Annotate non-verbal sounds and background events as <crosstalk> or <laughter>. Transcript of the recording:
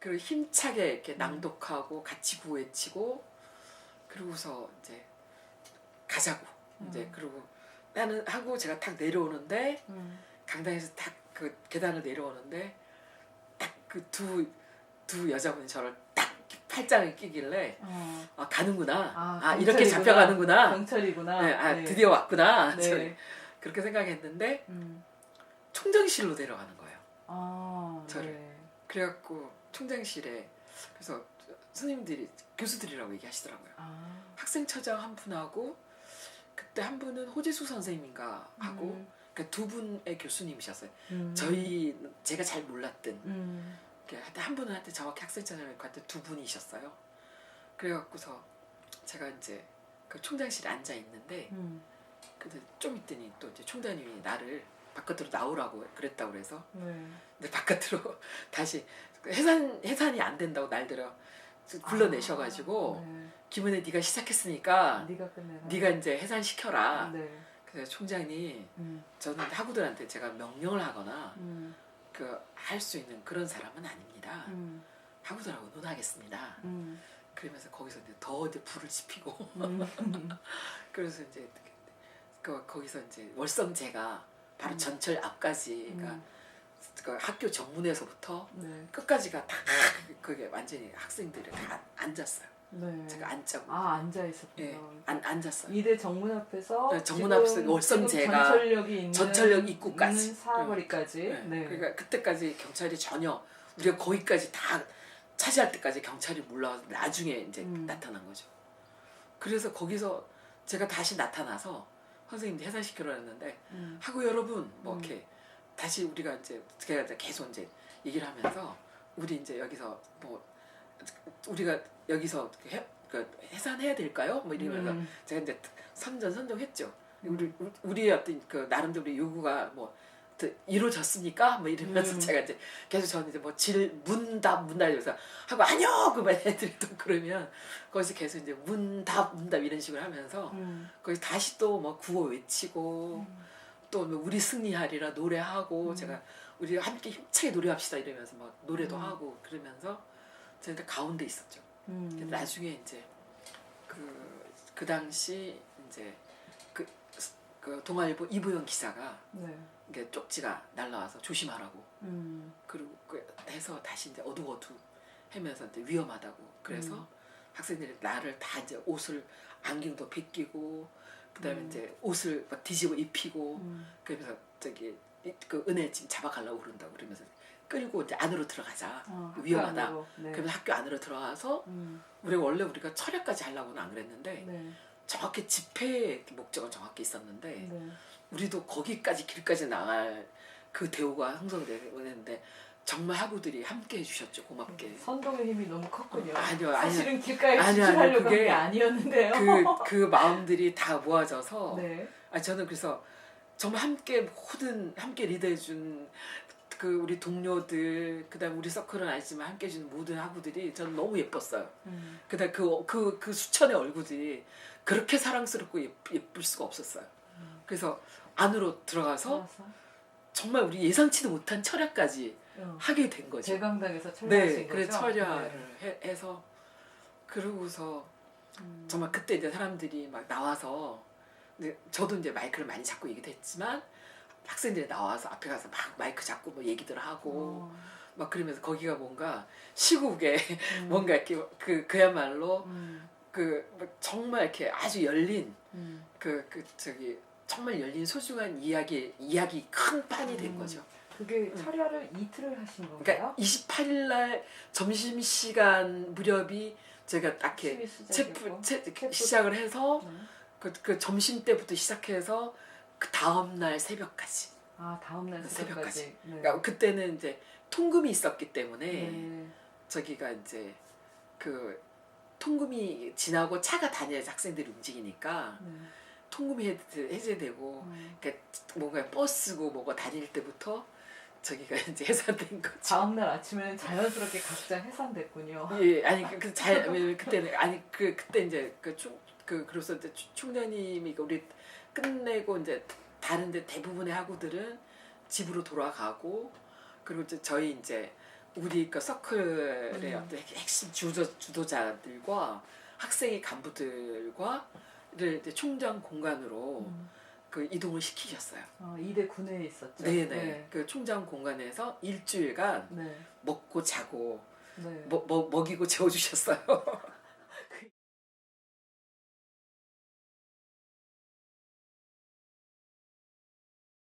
그리고 힘차게 이렇게 낭독하고 같이 구외치고 그러고서 이제 가자고 이제 음. 그리고 나는 하고 제가 탁 내려오는데 음. 강당에서 딱 그 계단을 내려오는데 딱 그 두 두 여자분이 저를 딱 팔짱을 끼길래 어. 아 가는구나 아, 아, 이렇게. 잡혀가는구나 경찰이구나. 네, 아 드디어 왔구나 <laughs> 네. 그렇게 생각했는데 음. 총장실로 데려가는 거예요. 아, 저를. 네. 그래갖고 총장실에 그래서 선생님들이 교수들이라고 얘기하시더라고요. 아. 학생 처장 한 분하고 그때 한 분은 호재수 선생님인가 하고 음. 그러니까 두 분의 교수님이셨어요. 음. 저희 제가 잘 몰랐던 음. 이렇게 하여튼 한 분은 한테 정확히 학생 처장을 갔던 두 분이셨어요. 그래갖고서 제가 이제 그 총장실에 앉아 있는데 음. 근데 좀 있더니 또 이제 총장님이 나를 바깥으로 나오라고 그랬다고 그래서 네. 근데 바깥으로 <laughs> 다시 해산 해산이 안 된다고 날들어 불러내셔가지고 아, 네. 김은혜 네가 시작했으니까 네가 끝내라. 네가 이제 해산 시켜라. 네. 그래서 총장이 음. 저는 학우들한테 제가 명령을 하거나 음. 그할 수 있는 그런 사람은 아닙니다. 음. 학우들하고 논하겠습니다. 음. 그러면서 거기서 이제 더 이제 불을 지피고 음. <laughs> 그래서 이제 그 거기서 이제 월성제가 바로 음. 전철 앞까지 그러니까 음. 그 학교 정문에서부터 네. 끝까지가 다 그게 완전히 학생들이 다 앉았어요. 네. 제가 앉자고 아 앉아 있었군요. 예, 안 앉았어요. 이대 정문 앞에서 네, 정문 앞에서 월성제가 전철역이 있는 전철역 입구까지. 있는 사거리까지. 네. 네. 그러니까 그때까지 경찰이 전혀 우리가 거기까지 다 차지할 때까지 경찰이 몰라와서 나중에 이제 음. 나타난 거죠. 그래서 거기서 제가 다시 나타나서 선생님들 해산시키려 했는데 음. 하고 여러분 뭐 음. 이렇게 다시 우리가 이제 제가 이제 계속 이제 얘기를 하면서 우리 이제 여기서 뭐 우리가 여기서 해, 그 해산해야 될까요? 뭐 이러면서 음. 제가 이제 선전 선정했죠. 우리 우리 어떤 그 나름대로 요구가 뭐또 이루어졌습니까? 뭐 이러면서 음. 제가 이제 계속 저는 이제 뭐 질 문답 문답 이러면서 하고 아니요 그만 애들이 또 그러면 거기서 계속 이제 문답 문답 이런 식으로 하면서 음. 거기서 다시 또 뭐 구호 외치고 또뭐 우리 승리하리라 노래하고 음. 제가 우리 함께 힘차게 노래합시다 이러면서 막 노래도 음. 하고 그러면서 제가 가운데 있었죠. 음. 근데 나중에 이제 그, 그 당시 이제 그, 그 동아일보 이보영 기사가 네. 이게 쪽지가 날라와서 조심하라고 음. 그리고 그 해서 다시 이제 어둑어둑 하면서 이제 위험하다고 그래서 음. 학생들이 나를 다 이제 옷을 안경도 벗기고 그다음에 음. 이제 옷을 막 뒤집어 입히고 음. 그러면서 저기 이- 그 은혜 지금 잡아가려고 그런다고 그러면서 끌고 이제 안으로 들어가자 어, 위험하다. 네. 그러면 학교 안으로 들어가서 음. 우리 원래 우리가 철야까지 하려고는 안 그랬는데 네. 정확히 집회의 목적은 정확히 있었는데 네. 우리도 거기까지 길까지 나갈 그 대우가 형성되는데 정말 학우들이 함께 해주셨죠 고맙게 선동의 힘이 너무 컸군요. 아니요, 아니요. 사실은 길가에 아니요, 아니요. 그게 게 아니었는데요. 그, 그 마음들이 다 모아져서 네. 아 저는 그래서 정말 함께 모든 함께 리드해준 그 우리 동료들 그다음 우리 서클은 아니지만 함께 해준 모든 학우들이 저는 너무 예뻤어요. 음. 그다음 그그 그 수천의 얼굴들이 그렇게 사랑스럽고 예, 예쁠 수가 없었어요. 음. 그래서 안으로 들어가서 알았어. 정말 우리 예상치도 못한 철야까지 어. 하게 된 거죠. 대강당에서 철야하신 네? 그래 철야를 해, 해서 그러고서 음. 정말 그때 이제 사람들이 막 나와서 저도 이제 마이크를 많이 잡고 얘기도 했지만 학생들이 나와서 앞에 가서 막 마이크 잡고 뭐 얘기들 하고 어. 막 그러면서 거기가 뭔가 시국에 음. <laughs> 뭔가 이렇게 그 그야말로 음. 그뭐 정말 이렇게 아주 열린 음. 그그 저기 정말 열린 소중한 이야기 이야기 큰 판이 된 음. 거죠. 그게 철야를 이틀을 하신 건가요? 그러니까 28일 날 점심 시간 무렵이 제가 딱 이렇게 아침이 체프. 체, 시작을 해서 네. 그, 그 점심 때부터 시작해서 그 다음 날 새벽까지. 아 다음 날 새벽까지. 새벽까지. 네. 그러니까 그때는 이제 통금이 있었기 때문에 네. 저기가 이제 그 통금이 지나고 차가 다녀야지 학생들이 움직이니까 네. 통금이 해- 해제되고 음. 그러니까 뭔가 버스고 뭐가 다닐 때부터 저기가 <laughs> 이제 해산된 거죠. 다음 날 아침에는 자연스럽게 각자 해산됐군요. 예, 아니 그, 그 잘, 왜냐면 그때는 아니 그 그때 이제 그총그 그 래서 이제 추- 총장님이 그 우리 끝내고 이제 다른데 대부분의 학우들은 집으로 돌아가고 그리고 이제 저희 이제 우리 그 서클의 음. 어떤 핵심 주도 주도자들과 학생의 간부들과를 이제 총장 공간으로 음. 그 이동을 시키셨어요. 어, 2대 군에 있었죠. 네네. 네. 그 총장 공간에서 일주일간 네. 먹고 자고 네. 먹, 먹, 먹이고 <laughs> 재워주셨어요.